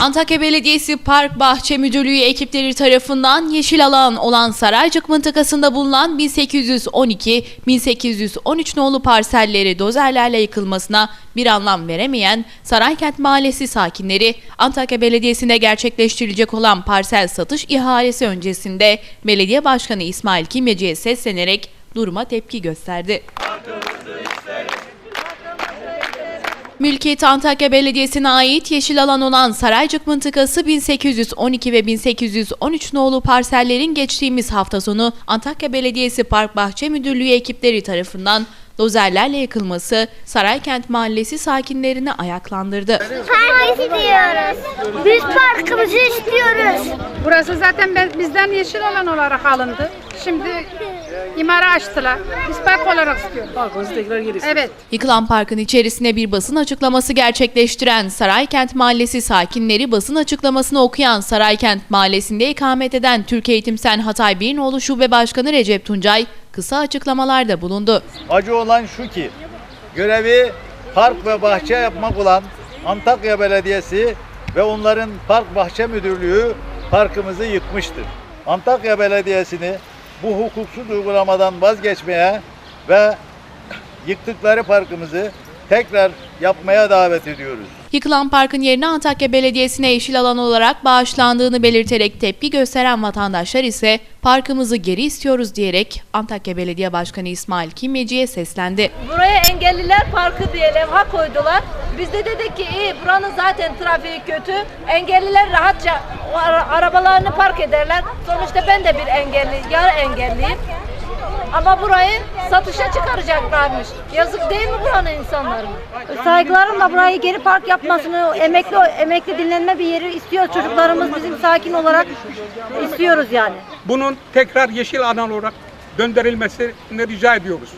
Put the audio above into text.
Antakya Belediyesi Park Bahçe Müdürlüğü ekipleri tarafından yeşil alan olan Saraycık mıntıkasında bulunan 1812-1813 nolu parselleri dozerlerle yıkılmasına bir anlam veremeyen Saraykent Mahallesi sakinleri Antakya Belediyesi'nde gerçekleştirilecek olan parsel satış ihalesi öncesinde Belediye Başkanı İsmail Kimyacı'ya seslenerek duruma tepki gösterdi. Mülkiyeti Antakya Belediyesi'ne ait yeşil alan olan Saraycık mıntıkası 1812 ve 1813 nolu parsellerin geçtiğimiz hafta sonu Antakya Belediyesi Park Bahçe Müdürlüğü ekipleri tarafından dozerlerle yıkılması Saraykent Mahallesi sakinlerini ayaklandırdı. Park istiyoruz. Biz parkımızı istiyoruz. Burası zaten bizden yeşil alan olarak alındı. Şimdi imara açtılar. Biz park olarak istiyoruz. Parkımızı tekrar geri. Evet. Yıkılan parkın içerisine bir basın açıklaması gerçekleştiren Saraykent Mahallesi sakinleri basın açıklamasını okuyan Saraykent Mahallesi'nde ikamet eden Türk Eğitim Sen Hatay Birnoğlu Şube Başkanı Recep Tuncay kısa açıklamalarda bulundu. Acı olan şu ki görevi park ve bahçe yapmak olan Antakya Belediyesi ve onların Park Bahçe Müdürlüğü parkımızı yıkmıştır. Antakya Belediyesi'ni bu hukuksuz uygulamadan vazgeçmeye ve yıktıkları parkımızı tekrar yapmaya davet ediyoruz. Yıkılan parkın yerine Antakya Belediyesi'ne yeşil alan olarak bağışlandığını belirterek tepki gösteren vatandaşlar ise parkımızı geri istiyoruz diyerek Antakya Belediye Başkanı İsmail Kimyeci'ye seslendi. Buraya engelliler parkı diye levha koydular. Biz de dedik ki iyi buranın zaten trafiği kötü. Engelliler rahatça arabalarını park ederler. Sonuçta ben de bir engelli, yarı engelliyim. Ama burayı satışa çıkaracaklarmış. Yazık değil mi buranın insanlarına? Saygılarımla burayı geri park yapmasını, emekli emekli dinlenme bir yeri istiyoruz. Çocuklarımız bizim sakin olarak istiyoruz yani. bunun tekrar yeşil alan olarak döndürülmesini rica ediyoruz.